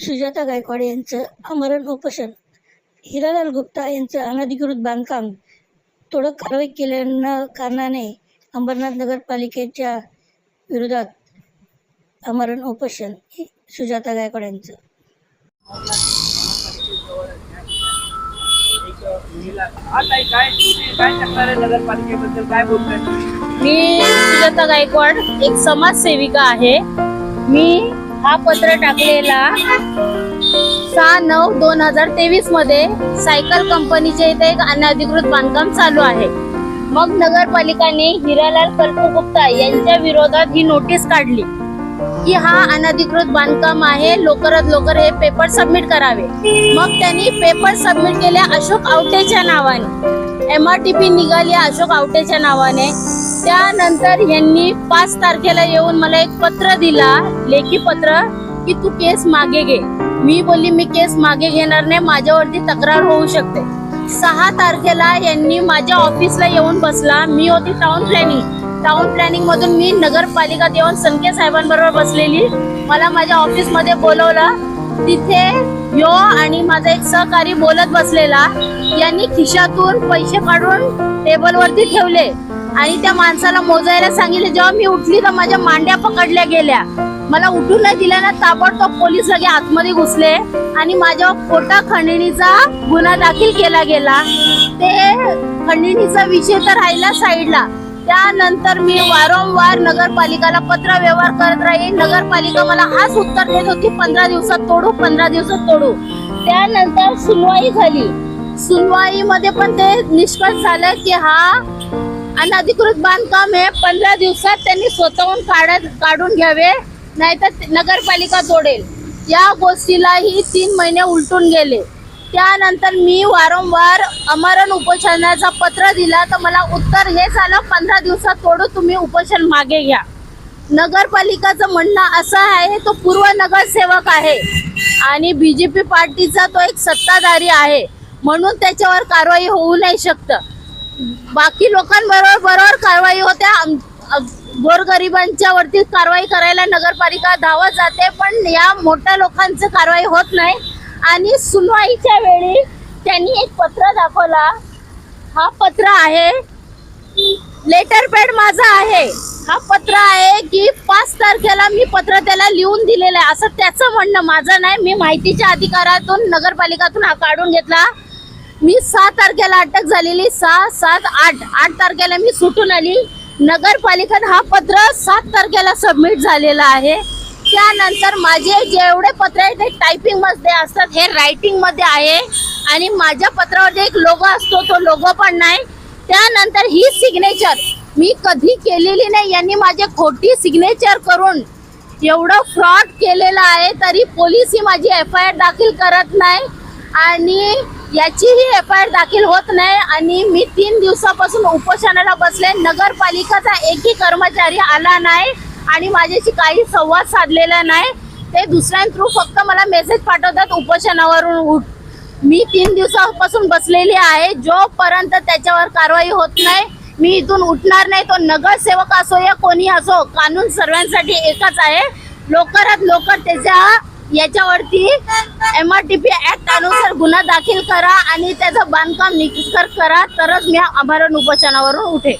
सुजाता गायकवाड यांचं आमरण उपोषण. हिरालाल गुप्ता यांचं अनधिकृत बांधकाम तोडक कारवाई केल्या न कारणाने अंबरनाथ नगरपालिकेच्या विरोधात आमरण उपोषण हे सुजाता गायकवाड यांचं. मी सुजाता गायकवाड एक समाजसेविका आहे. मी हा पत्र टाकलेला सहा नऊ दोन हजार तेवीसमध्ये सायकल कंपनीचे इथे एक अनधिकृत बांधकाम चालू आहे. मग नगरपालिकाने हिरालाल कल्पगुप्ता यांच्या विरोधात ही नोटीस काढली. की हा अनधिकृत बांधकाम आहे लवकरात लवकर हे पेपर सबमिट करावे. मग त्यांनी पेपर सबमिट केले अशोक आवटेच्या नावाने. एम आर टी पी निघाली अशोक आवटेच्या नावाने. त्यानंतर यांनी पाच तारखेला येऊन मला एक पत्र दिला लेखी पत्र की तू केस मागे घे. मी बोलली मी केस मागे घेणार नाही माझ्यावरती तक्रार होऊ शकते. सहा तारखेला यांनी माझ्या ऑफिसला येऊन बसला. मी होती टाउन प्लॅनिंग टाउन प्लॅनिंग मधून मी नगरपालिकात येऊन संके साहेबांबरोबर बसलेली. मला माझ्या ऑफिसमध्ये बोलवलं. तिथे यो आणि माझा एक सहकारी बोलत बसलेला. यांनी खिशातून पैसे काढून टेबलवरती ठेवले. आणि त्या माणसाला मोजायला सांगितले जेव्हा मी उठली तर माझ्या मांड्या पकडल्या गेल्या. मला उठून नाही दिल्या ना ताबडतोब पोलीस लगे आतमध्ये घुसले आणि माझ्या पोटा खंडणीचा गुन्हा दाखल केला गेला. ते खंडणीचा विषय तर राहिला साईडला. त्यानंतर मी वारंवार नगरपालिकाला पत्र व्यवहार करत राहील नगरपालिका मला हाच उत्तर देत होती पंधरा दिवसात तोडू पंधरा दिवसात तोडू. त्यानंतर सुनवाई झाली. सुनवाईमध्ये पण ते निष्कर्ष झालं की हा अनधिकृत बांधकाम हे पंधरा दिवसात त्यांनी स्वतःहून काढत काढून घ्यावे नाहीतर नगरपालिका तोडेल या गोष्टीलाही तीन महिने उलटून गेले. त्यानंतर मी वारंवार अमरण उपोषणाचा पत्र दिला तर मला उत्तर हेच आलं पंधरा दिवसात तोडू तुम्ही उपोषण मागे घ्या. नगरपालिकाचं म्हणणं असं आहे तो पूर्व नगरसेवक आहे. आणि बी जे पी पार्टीचा तो एक सत्ताधारी आहे. म्हणून त्याच्यावर कारवाई होऊ नाही शकतं. बाकी लोकांबरोबर बरोबर कारवाई होत्या आम- गोरगरिबांच्या वरती कारवाई करायला नगरपालिका धावत जाते पण या मोठ्या लोकांचं कारवाई होत नाही. आणि सुनवाईच्या वेळी त्यांनी एक पत्र दाखवला. हा पत्र आहे लेटर पॅड माझा आहे. हा पत्र आहे की पाच तारखेला मी पत्र त्याला लिहून दिलेलं आहे. असं त्याचं म्हणणं माझं नाही. मी माहितीच्या अधिकारातून नगरपालिकातून हा काढून घेतला. मी सहा तारखेला अटक झालेली सहा सात आठ आठ तारखेला मी सुटून आली. नगरपालिकेत हा पत्र सात तारखेला सबमिट झालेला आहे. त्यानंतर माझे जेवढे पत्र आहेत ते टायपिंगमध्ये असतात हे रायटिंगमध्ये आहे. आणि माझ्या पत्रावर जे एक लोगो असतो तो लोगो पण नाही. त्यानंतर ही सिग्नेचर मी कधी केलेली नाही यांनी माझे खोटी सिग्नेचर करून एवढं फ्रॉड केलेलं आहे तरी पोलीस ही माझी एफ आय आर दाखल करत नाही. आणि याचीही एफ आय आर दाखल होत नाही आणि मी तीन दिवसापासून उपोषणाला बसले. नगरपालिकाचा एकही कर्मचारी आला नाही आणि माझ्याशी काही संवाद साधलेला नाही. ते दुसऱ्यां थ्रू फक्त मला मेसेज पाठवतात उपोषणावरून उठ. मी तीन दिवसापासून बसलेली आहे. जोपर्यंत त्याच्यावर कारवाई होत नाही मी इथून उठणार नाही. तो नगरसेवक असो या कोणी असो कानून सर्वांसाठी एकच आहे. लवकरात लवकर त्याच्या याच्यावरती M R T P act अनुसार गुन्हा दाखल करा आणि त्याचं बांधकाम निष्कर करा तरच मी आभारण उपोषणावरून उठे